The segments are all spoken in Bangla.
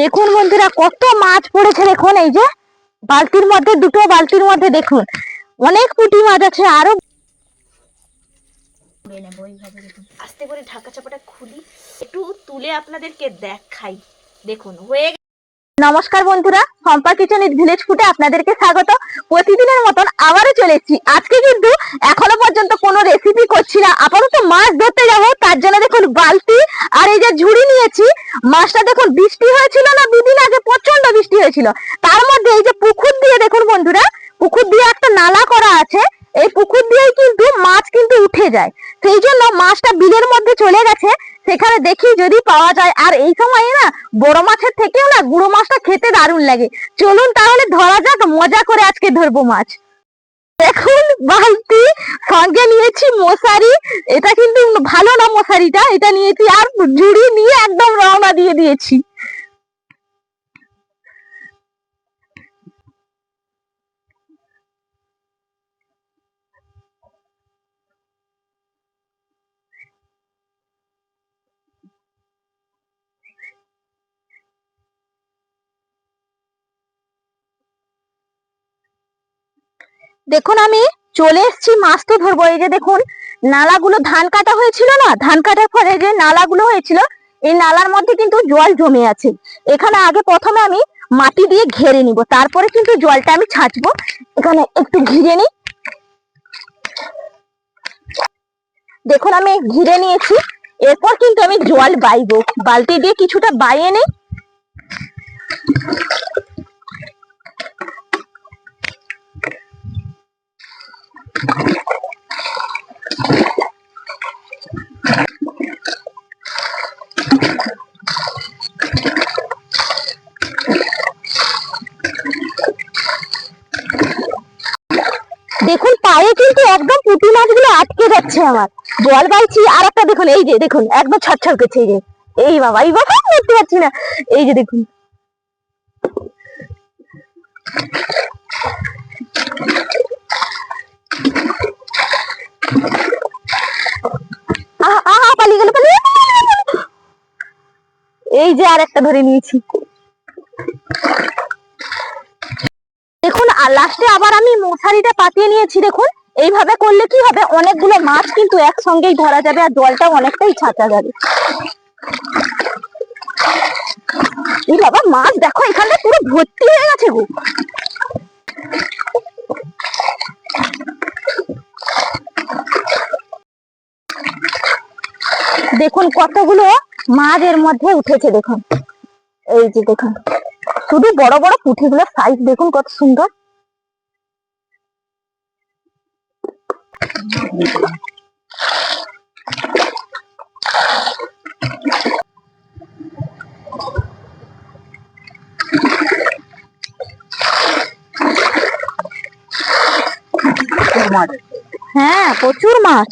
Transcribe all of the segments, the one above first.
দেখুন বন্ধুরা, কত মাছ পড়েছে দেখুন, এই যে বালতির মধ্যে, দুটো বালতির মধ্যে দেখুন অনেক পুটি মাছ আছে, আরও আস্তে করে ঢাকা চাপাটা খুলি, একটু তুলে আপনাদেরকে দেখাই দেখুন, হয়ে। নমস্কার বন্ধুরা সম্পা কিচেন ভিলেজ ফুটে আপনাদেরকে স্বাগত। প্রতিদিনের মতন আবারও চলে এসেছি। আজকে কিন্তু এখনও পর্যন্ত কোনো রেসিপি করছি না। আপাতত মাছ ধরতে যাব। তার জন্য দেখুন বালতি আর এই যে ঝুড়ি নিয়েছি। মাছটা দেখুন বৃষ্টি হয়েছিল না? দুদিন আগে প্রচণ্ড বৃষ্টি হয়েছিল। তার মধ্যে এই যে পুকুর দিয়ে দেখুন বন্ধুরা, পুকুর দিয়ে একটা নালা করা আছে। এই পুকুর দিয়েই কিন্তু মাছ কিন্তু উঠে যায়। সেই জন্য মাছটা বিলের মধ্যে চলে গেছে। সেখানে দেখি যদি পাওয়া যায়। আর এই সময় না, বড় মাছের থেকেও না গুঁড়ো মাছটা খেতে দারুণ লাগে। চলুন তাহলে ধরা যাক, মজা করে আজকে ধরবো মাছ। দেখুন, বালতি সঙ্গে নিয়েছি মশারি। এটা কিন্তু ভালো না মশারিটা, এটা নিয়েছি আর জুড়ি নিয়ে একদম রওনা দিয়ে দিয়েছি। দেখুন আমি চলে এসেছি মাছ ধরবো। এই যে দেখুন, নালাগুলো ধান কাটা হয়েছিল না? ধান কাটার পরে যে নালাগুলো হয়েছিল, এই নালার মধ্যে কিন্তু জল জমে আছে। এখানে আগে প্রথমে আমি মাটি দিয়ে ঘেরে নিব, তারপরে কিন্তু জলটা আমি ছাঁচবো। এখানে একটু ঘিরে নিই। দেখুন, আমি ঘিরে নিয়েছি। এরপর কিন্তু আমি জল বাইবো। বালতি দিয়ে কিছুটা বাইয়ে নেই। দেখুন, পায়ে কিন্তু একদম পুঁটি মাছগুলো আটকে যাচ্ছে আমার। জল বাইছি আর একটা দেখুন, এই যে, দেখুন, একদম ছটছট করছে এই যে। এই বাবা এই বাবা করতে পারছি না। এই যে, দেখুন। এই যে আর একটা ধরে নিয়েছি। দেখুন, আর লাস্টে আবার আমি মশারিটা পাতিয়ে নিয়েছি, দেখুন। এইভাবে করলে কি হবে? অনেকগুলো মাছ কিন্তু একসঙ্গেই ধরা যাবে, আর জলটা অনেকটাই ছাঁচা যাবে। এই বাবা, মাছ দেখো এখানটা পুরো ভর্তি হয়ে গেছে গো। দেখুন কতগুলো মাছ এর মধ্যে উঠেছে, দেখুন। এই যে দেখুন, শুধু বড় বড় পুঁঠিগুলোর সাইজ দেখুন কত সুন্দর। হ্যাঁ প্রচুর মাছ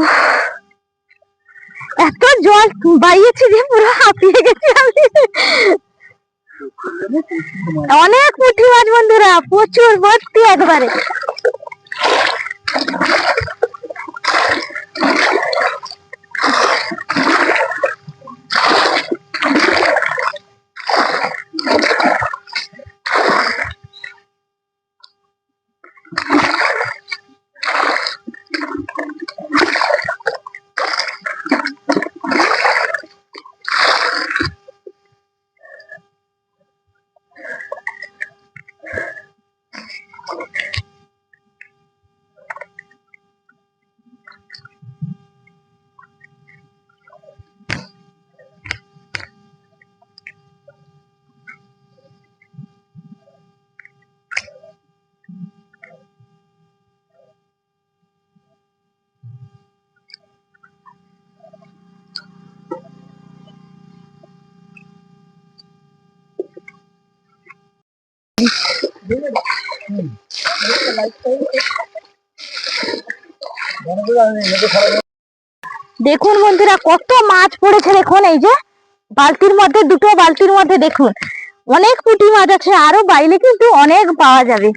উফ, এত জল বাইয়েছি যে পুরো হাঁপিয়ে গেছি আমি। অনেক পুঁটি মাছ বন্ধুরা প্রচুর ভর্তি একবারে। দেখুন বন্ধুরা, কত মাছ পড়েছে দেখুন, এই যে বালতির মধ্যে, দুটো বালতির মধ্যে দেখুন। অনেক পুঁটি মাছ আছে, আরও বাইলে কিন্তু অনেক পাওয়া যাবে।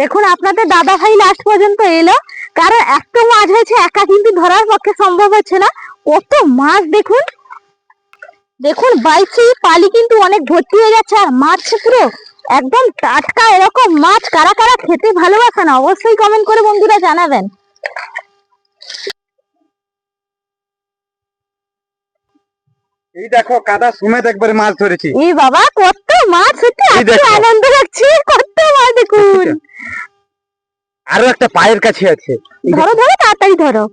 দেখুন আপনাদের দাদা ভাই লাস্ট পর্যন্ত এলো। কারণ এত মাছ হয়েছে একা কিন্তু ধরার পক্ষে সম্ভব হচ্ছে না। কত মাছ দেখুন। দেখুন বাইশি পালি কিন্তু অনেক ভর্তি হয়ে যাচ্ছে আর মাছ পুরো একদম টাটকা এরকম মাছ। কারা কারা খেতে ভালোবাসেন অবশ্যই কমেন্ট করে বন্ধুরা জানাবেন। এই দেখো কাদা সুমেত একবারে মাছ ধরেছি। এই বাবা কত মাছ সত্যি দেখো। আনন্দ লাগছে কত দেখুন। আরও একটা পায়ের কাছে আছে। ধরো ধরো তাড়াতাড়ি ধরো।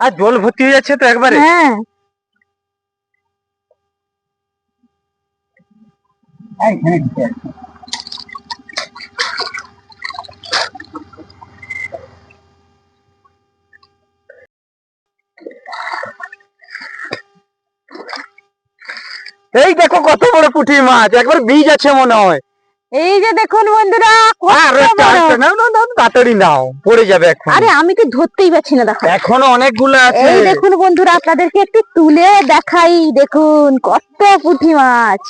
আর জল ভর্তি হয়ে যাচ্ছে তো একবারে। হ্যাঁ। এই দেখো কত বড় পুঁটি মাছ একবার বীজ আছে মনে হয়। এই যে দেখুন বন্ধুরা তাড়াতাড়ি নাও পড়ে যাবে আরে আমি তো ধরতেই পারছি না দেখো। এখনও অনেকগুলো আছে। এই দেখুন বন্ধুরা আপনাদেরকে একটু তুলে দেখাই। দেখুন কত পুঁটি মাছ।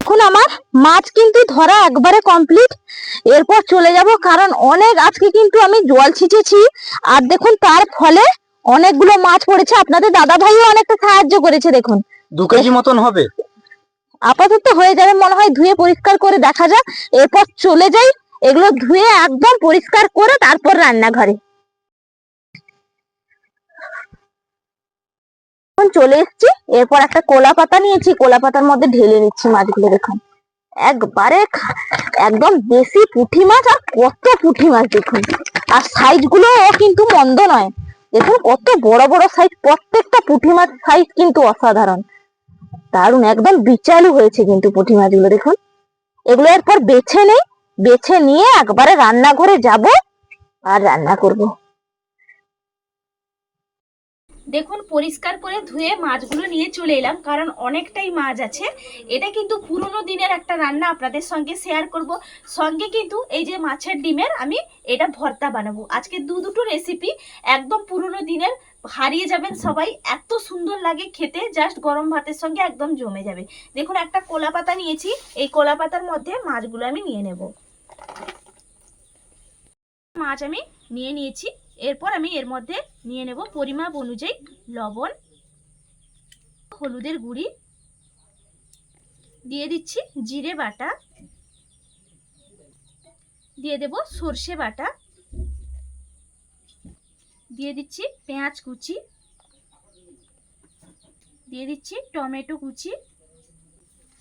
এখন আমার মাছ কিন্তু ধরা একবারে কমপ্লিট এরপর চলে যাব কারণ অনেক আজকে কিন্তু আমি জল ছিটেছি। আর দেখুন তার ফলে অনেকগুলো মাছ পড়েছে। আপনাদের দাদা ভাইও অনেকটা সাহায্য করেছে দেখুন। দু কেজি মতন হবে। আপাতত হয়ে যাবে, মনে হয় ধুয়ে পরিষ্কার করে দেখা যাক। এরপর চলে যাই, এগুলো ধুয়ে একদম পরিষ্কার করে তারপর রান্নাঘরে। চলে এসেছি, এরপর একটা কোলা পাতা নিয়েছি, কোলা পাতার মধ্যে ঢেলে নিচ্ছি মাছগুলো দেখুন একবারে একদম দেশি পুঁটি মাছ আর কত পুঁটি মাছ দেখুন। আর সাইজগুলো কিন্তু মন্দ নয়। দেখুন কত বড় বড় সাইজ, প্রত্যেকটা পুঁটি মাছ সাইজ কিন্তু অসাধারণ। দারুণ একদম বিচালু হয়েছে কিন্তু পুঁটি মাছগুলো দেখুন। এগুলো এরপর বেছে নেই, বেছে নিয়ে একবারে রান্নাঘরে যাব আর রান্না করব। দেখুন, পরিষ্কার করে ধুয়ে মাছগুলো নিয়ে চলে এলাম, কারণ অনেকটাই মাছ আছে। এটা কিন্তু পুরনো দিনের একটা রান্না, আপনাদের সঙ্গে শেয়ার করব। সঙ্গে কিন্তু এই যে মাছের ডিমের, আমি এটা ভর্তা বানাবো। আজকে দু দুটো রেসিপি একদম পুরনো দিনের হারিয়ে যাবেন সবাই। এত সুন্দর লাগে খেতে জাস্ট গরম ভাতের সঙ্গে একদম জমে যাবে। দেখুন, একটা কোলা পাতা নিয়েছি। এই কোলা পাতার মধ্যে মাছগুলো আমি নিয়ে নেব। মাছ আমি নিয়ে নিয়েছি। এরপর আমি এর মধ্যে নিয়ে নেব পরিমাপ অনুযায়ী লবণ, হলুদের গুঁড়ি, দিয়ে দিচ্ছি জিরে বাটা, দিয়ে দেব সর্ষে বাটা দিয়ে দিচ্ছি পেঁয়াজ কুচি, দিয়ে দিচ্ছি টমেটো কুচি।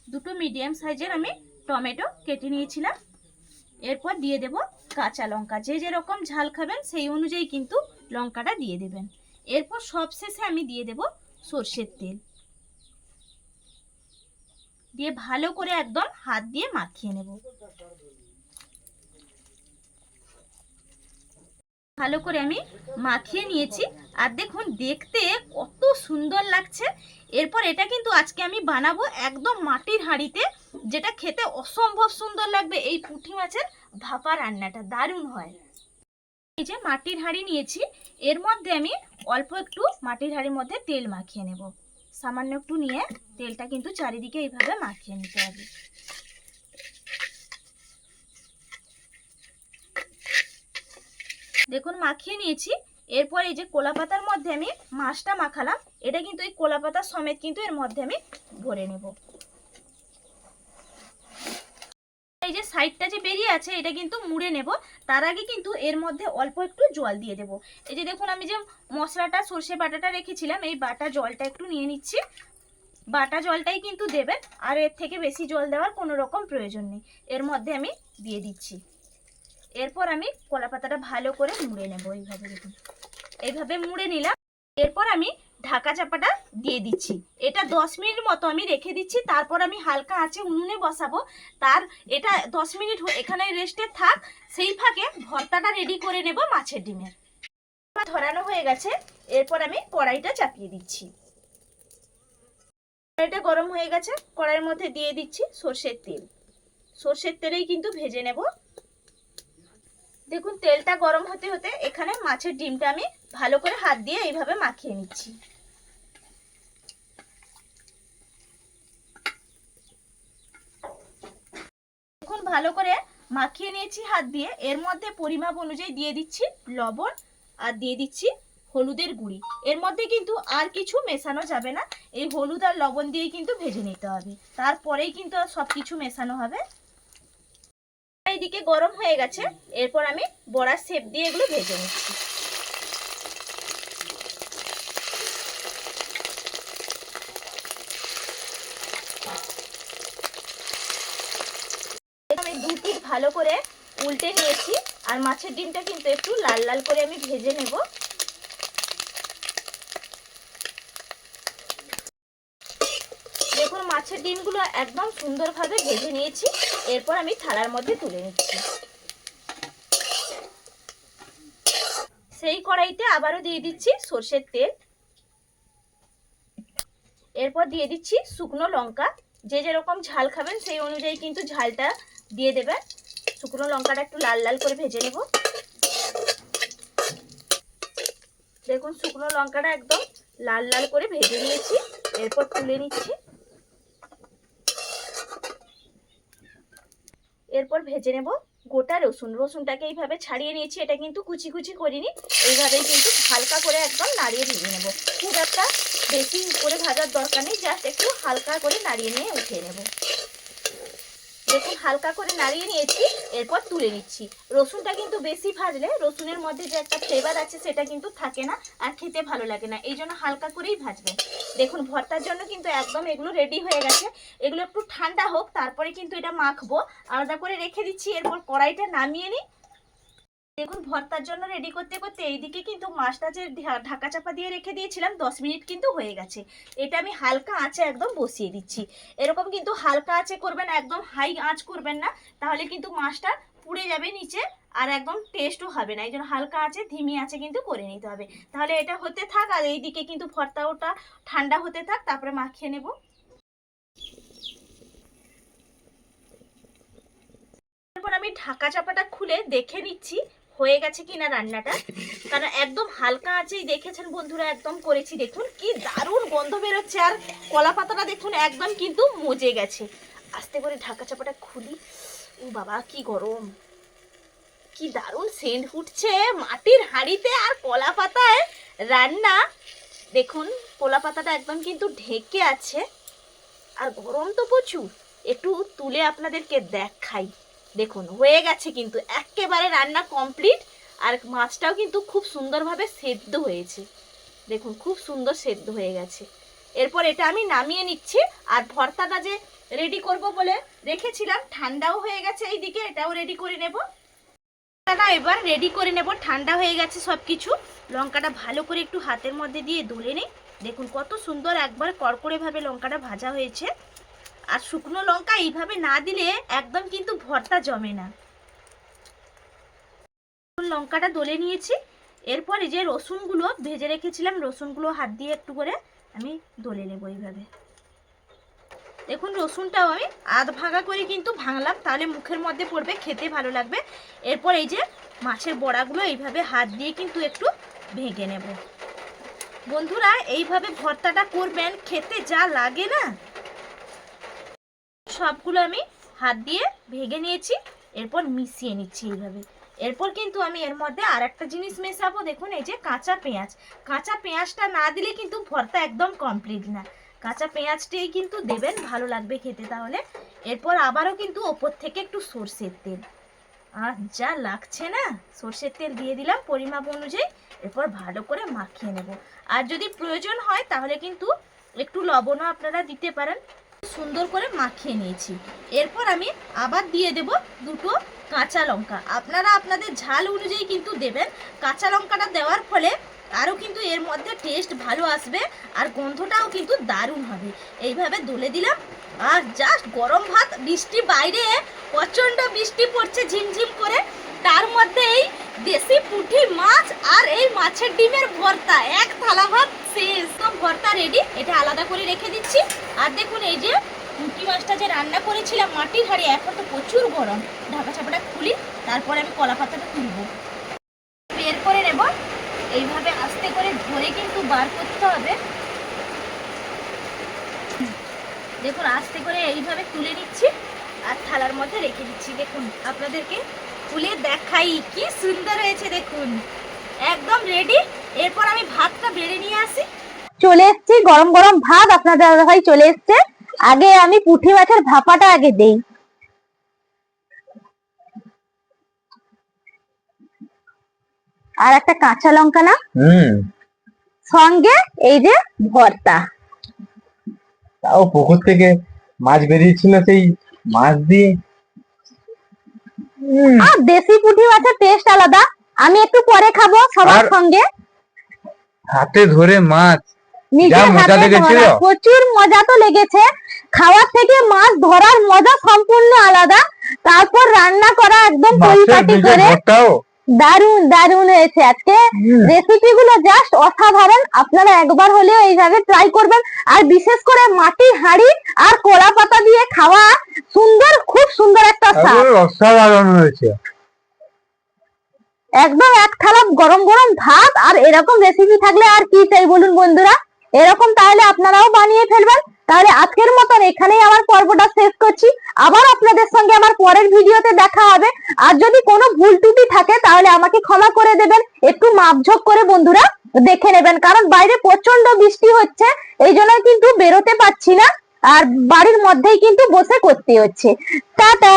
দুটো মিডিয়াম সাইজের আমি টমেটো কেটে নিয়েছিলাম। এরপর দিয়ে দেব কাঁচা লঙ্কা। যে যেরকম ঝাল খাবেন সেই অনুযায়ী কিন্তু লঙ্কাটা দিয়ে দেবেন। এরপর সবশেষে আমি দিয়ে দেব সর্ষের তেল। দিয়ে ভালো করে একদম হাত দিয়ে মাখিয়ে নেব। ভালো করে আমি মাখিয়ে নিয়েছি। আর দেখুন, দেখতে কত সুন্দর লাগছে। এরপর এটা কিন্তু আজকে আমি বানাবো একদম মাটির হাঁড়িতে, যেটা খেতে অসম্ভব সুন্দর লাগবে। এই পুঁটি মাছের ভাপা রান্নাটা দারুণ হয়। এই যে মাটির হাঁড়ি নিয়েছি, এর মধ্যে আমি অল্প একটু মাটির হাঁড়ির মধ্যে তেল মাখিয়ে নেব। সামান্য একটু নিয়ে তেলটা কিন্তু চারিদিকে এইভাবে মাখিয়ে নিতে হবে। দেখুন মাখিয়ে নিয়েছি। এরপর এই যে কোলা পাতার মধ্যে আমি মাছটা মাখালাম। এটা কিন্তু এই কোলা পাতা সমেত কিন্তু এর মধ্যে আমি ভরে নেব। এই যে সাইডটা যে বেরিয়ে আছে, এটা কিন্তু মুড়ে নেব। তার আগে কিন্তু এর মধ্যে অল্প একটু জল দিয়ে দেব। এই যে দেখুন আমি যে মশলাটা, সর্ষে বাটাটা রেখেছিলাম, এই বাটা জলটা একটু নিয়ে নিচ্ছি। বাটা জলটাই কিন্তু দেবেন, আর এর থেকে বেশি জল দেওয়ার কোনো রকম প্রয়োজন নেই। এর মধ্যে আমি দিয়ে দিচ্ছি। এরপর আমি কলা পাতাটা ভালো করে মুড়ে নেব এইভাবে দেখুন। এইভাবে মুড়ে নিলাম। এরপর আমি ঢাকা চাপাটা দিয়ে দিচ্ছি। এটা দশ মিনিট মতো আমি রেখে দিচ্ছি। তারপর আমি হালকা আঁচে উনুনে বসাবো। তার এটা দশ মিনিট এখানে রেস্টে থাক। সেই ফাঁকে ভর্তাটা রেডি করে নেব মাছের ডিমের। ধরানো হয়ে গেছে। এরপর আমি কড়াইটা চাপিয়ে দিচ্ছি। কড়াইটা গরম হয়ে গেছে। কড়াইয়ের মধ্যে দিয়ে দিচ্ছি সর্ষের তেল। সর্ষের তেলেই কিন্তু ভেজে নেব। দেখুন, তেলটা গরম হতে হতে এখানে মাছের ডিমটা আমি ভালো করে হাত দিয়ে এইভাবে মাখিয়ে নিচ্ছি। দেখুন, ভালো করে মাখিয়ে নিয়েছি হাত দিয়ে। এর মধ্যে পরিমাপ অনুযায়ী দিয়ে দিচ্ছি লবণ আর দিয়ে দিচ্ছি হলুদের গুঁড়ি। এর মধ্যে কিন্তু আর কিছু মেশানো যাবে না। এই হলুদ আর লবণ দিয়েই কিন্তু ভেজে নিতে হবে। তারপরেই কিন্তু সব কিছু মেশানো হবে। এইদিকে গরম হয়ে গেছে। এরপর আমি বড়ার শেপ দিয়ে এগুলো ভেজে নিচ্ছি। ভালো করে উল্টে নিয়েছি, আর মাছের ডিমটা কিন্তু একটু লাল লাল করে আমি ভেজে নেব দেখুন মাছের ডিমগুলো একদম সুন্দরভাবে ভেজে নিয়েছি। এরপর আমি থালার মধ্যে তুলে নিচ্ছি। সেই কড়াইতে আবারও দিয়ে দিচ্ছি সর্ষের তেল। এরপর দিয়ে দিচ্ছি শুকনো লঙ্কা। যে যেরকম ঝাল খাবেন সেই অনুযায়ী কিন্তু ঝালটা দিয়ে দেবেন। শুকনো লঙ্কাটা একটু লাল লাল করে ভেজে নেব। দেখুন শুকনো লঙ্কাটা একদম লাল লাল করে ভেজে নিয়েছি। এরপর তুলে নিচ্ছি। এরপর ভেজে নেব গোটা রসুন। রসুনটাকে এইভাবে ছাড়িয়ে নিয়েছি, এটা কিন্তু কুচি কুচি করিনি। এইভাবেই কিন্তু হালকা করে একদম নাড়িয়ে ভেজে নেব। খুব একটা বেশি করে ভাজার দরকার নেই, জাস্ট একটু হালকা করে নাড়িয়ে নিয়ে উঠিয়ে নেব। দেখুন হালকা করে নাড়িয়ে নিয়েছি, এরপর তুলে নিচ্ছি। রসুনটা কিন্তু বেশি ভাজলে রসুনের মধ্যে যে একটা ফ্লেভার আছে সেটা কিন্তু থাকে না আর খেতে ভালো লাগে না। এই জন্য হালকা করেই ভাজবেন দেখুন, ভর্তার জন্য কিন্তু একদম এগুলো রেডি হয়ে গেছে। এগুলো একটু ঠান্ডা হোক, তারপরে কিন্তু এটা মাখবো। আলাদা করে রেখে দিচ্ছি, এরপর কড়াইটা নামিয়ে নিই। দেখুন, ভর্তার জন্য রেডি করতে করতে এইদিকে কিন্তু মাছটা যে ঢাকা চাপা দিয়ে রেখে দিয়েছিলাম, দশ মিনিট কিন্তু হয়ে গেছে। এটা আমি হালকা আঁচে একদম বসিয়ে দিচ্ছি। এরকম কিন্তু হালকা আঁচে করবেন, একদম হাই আঁচ করবেন না, তাহলে কিন্তু মাছটা পুড়ে যাবে নিচে আর একদম টেস্টও হবে না। এই জন্য হালকা আঁচে, ধিমি আঁচে কিন্তু করে নিতে হবে। তাহলে এটা হতে থাক আর এইদিকে কিন্তু ভর্তা ওটা ঠান্ডা হতে থাক, তারপরে মাখিয়ে নেব। আমি ঢাকা চাপাটা খুলে দেখে নিচ্ছি। হয়ে গেছে কিনা রান্নাটা? কারণ একদম হালকা আঁচেই দেখেছেন বন্ধুরা, একদম করেছি। দেখুন, কি দারুণ গন্ধ বেরোচ্ছে। আর কলা পাতাটা দেখুন, একদম কিন্তু মজে গেছে। আস্তে করে ঢাকা চাপাটা খুলি। ও বাবা, কি গরম। কি দারুণ সেন্ট ফুটছে মাটির হাঁড়িতে আর কলা পাতায় রান্না। দেখুন কলা পাতাটা একদম কিন্তু ঢেকে আছে। আর গরম তো প্রচুর। একটু তুলে আপনাদেরকে দেখাই। দেখুন, হয়ে গেছে কিন্তু একেবারে রান্না কমপ্লিট আর মাছটাও কিন্তু খুব সুন্দরভাবে সেদ্ধ হয়েছে। দেখুন, খুব সুন্দর সেদ্ধ হয়ে গেছে। এরপর এটা আমি নামিয়ে নিচ্ছি আর ভর্তাটা যে রেডি করব বলে রেখেছিলাম, ঠান্ডাও হয়ে গেছে এইদিকে, এটাও রেডি করে নেব। না এবার রেডি করে নেব, ঠান্ডা হয়ে গেছে সব কিছু লঙ্কাটা ভালো করে একটু হাতের মধ্যে দিয়ে দলে নিই। দেখুন, কত সুন্দর একবার কড়কড়েভাবে লঙ্কাটা ভাজা হয়েছে। আর শুকনো লঙ্কা এইভাবে না দিলে একদম কিন্তু ভর্তা জমে না। লঙ্কাটা দলে নিয়েছি। এরপরে যে রসুনগুলো ভেজে রেখেছিলাম, রসুনগুলো হাত দিয়ে একটু করে আমি দলে নেব এইভাবে। দেখুন, রসুনটাও আমি আধ ভাগা করে কিন্তু ভাঙলাম, তাহলে মুখের মধ্যে পড়বে, খেতে ভালো লাগবে। এরপর এই যে মাছের বড়াগুলো এইভাবে হাত দিয়ে কিন্তু একটু ভেঙে নেব। বন্ধুরা, এইভাবে ভর্তাটা করবেন, খেতে যা লাগে না সবগুলো আমি হাত দিয়ে ভেঙে নিয়েছি, এরপর মিশিয়ে নিচ্ছি এইভাবে। এরপর কিন্তু আমি এর মধ্যে আর একটা জিনিস মেশাবো, দেখুন এই যে কাঁচা পেঁয়াজ। কাঁচা পেঁয়াজটা না দিলে কিন্তু ভর্তা একদম কমপ্লিট না। কাঁচা পেঁয়াজটাই কিন্তু দেবেন, ভালো লাগবে খেতে তাহলে। এরপর আবারও কিন্তু ওপর থেকে একটু সর্ষের তেল। আর যা লাগছে না? সর্ষের তেল দিয়ে দিলাম পরিমাপ অনুযায়ী, এরপর ভালো করে মাখিয়ে নেব। আর যদি প্রয়োজন হয় তাহলে কিন্তু একটু লবণও আপনারা দিতে পারেন। সুন্দর করে মাখিয়ে নিয়েছি। এরপর আমি আবার দিয়ে দেব দুটো কাঁচা লঙ্কা। আপনারা আপনাদের ঝাল অনুযায়ী কিন্তু দেবেন। কাঁচা লঙ্কাটা দেওয়ার ফলে আরও কিন্তু এর মধ্যে টেস্ট ভালো আসবে আর গন্ধটাও কিন্তু দারুণ হবে। এইভাবে দলে দিলাম। আর জাস্ট গরম ভাত, বৃষ্টি বাইরে। প্রচণ্ড বৃষ্টি পড়ছে ঝিমঝিম করে। তার মধ্যে এই দেশি পুঁটি মাছ আর এই মাছের ডিমের ভর্তা। এক থালা ভাত শেষ সব ভর্তা রেডি এটা আলাদা করে রেখে দিচ্ছি। আর দেখুন, এই যে পুঁটি মাছটা যে রান্না করেছিলাম মাটির হাঁড়ি, এখন তো প্রচুর গরম। ঢাকা চাপাটা খুলি, তারপরে আমি কলা পাতাটা তুলব। বের করে নেব। এইভাবে আস্তে করে ধরে কিন্তু বার করতে হবে। দেখুন, আস্তে করে এইভাবে তুলে নিচ্ছি। আর থালার মধ্যে রেখে দিচ্ছি। দেখুন, আপনাদেরকে খুলে দেখাই কি সুন্দর হয়েছে দেখুন। একদম রেডি এরপর আমি ভাতটা বেড়ে নিয়ে আসি। চলে এসেছি গরম গরম ভাত আপনাদের ভাই চলে এসছে। আগে আমি পুঁটি মাছের ভাপাটা আগে দেই। আর একটা কাঁচা লঙ্কা না? হুম। সঙ্গে এই যে ভর্তা। তাও পুকুর থেকে মাছ বেরিয়েছিল সেই মাছ দিয়ে আর দেশি পুঁটি মাছের টেস্ট আলাদা। আমি একটু পরে খাব সবার সঙ্গে। হাতে ধরে মাছ। নিজের যা মজা হাতে ধরা। প্রচুর মজা তো লেগেছে। খাওয়ার থেকে মাছ ধরার মজা সম্পূর্ণ আলাদা। তারপর রান্না করা একদম পরিপাটি করে। দারুণ দারুণ হয়েছে আজকে। রেসিপি গুলো জাস্ট অসাধারণ। আপনারা একবার হলেও এইভাবে ট্রাই করবেন। আর বিশেষ করে মাটি হাঁড়ি আর কলা পাতা দিয়ে খাওয়া সুন্দর খুব সুন্দর একটা স্বাদ। অসাধারণ হয়েছে। একদম এক থালা গরম গরম ভাত। আর এরকম রেসিপি থাকলে আর কি চাই বলুন বন্ধুরা? এরকম তাহলে আপনারাও বানিয়ে ফেলবেন। তাহলে আজকের মতন এখানেই আমার পর্বটা শেষ করছি। আবার আপনাদের সঙ্গে আমার পরের ভিডিওতে দেখা হবে। আর যদি কোনো ভুল ত্রুটি থাকে, তাহলে আমাকে ক্ষমা করে দেবেন। একটু মাপঝোক করে বন্ধুরা দেখে নেবেন। কারণ বাইরে প্রচণ্ড বৃষ্টি হচ্ছে, এই জন্য কিন্তু বেরোতে পারছি না। আর বাড়ির মধ্যেই কিন্তু বসে করতে হচ্ছে। টাটা!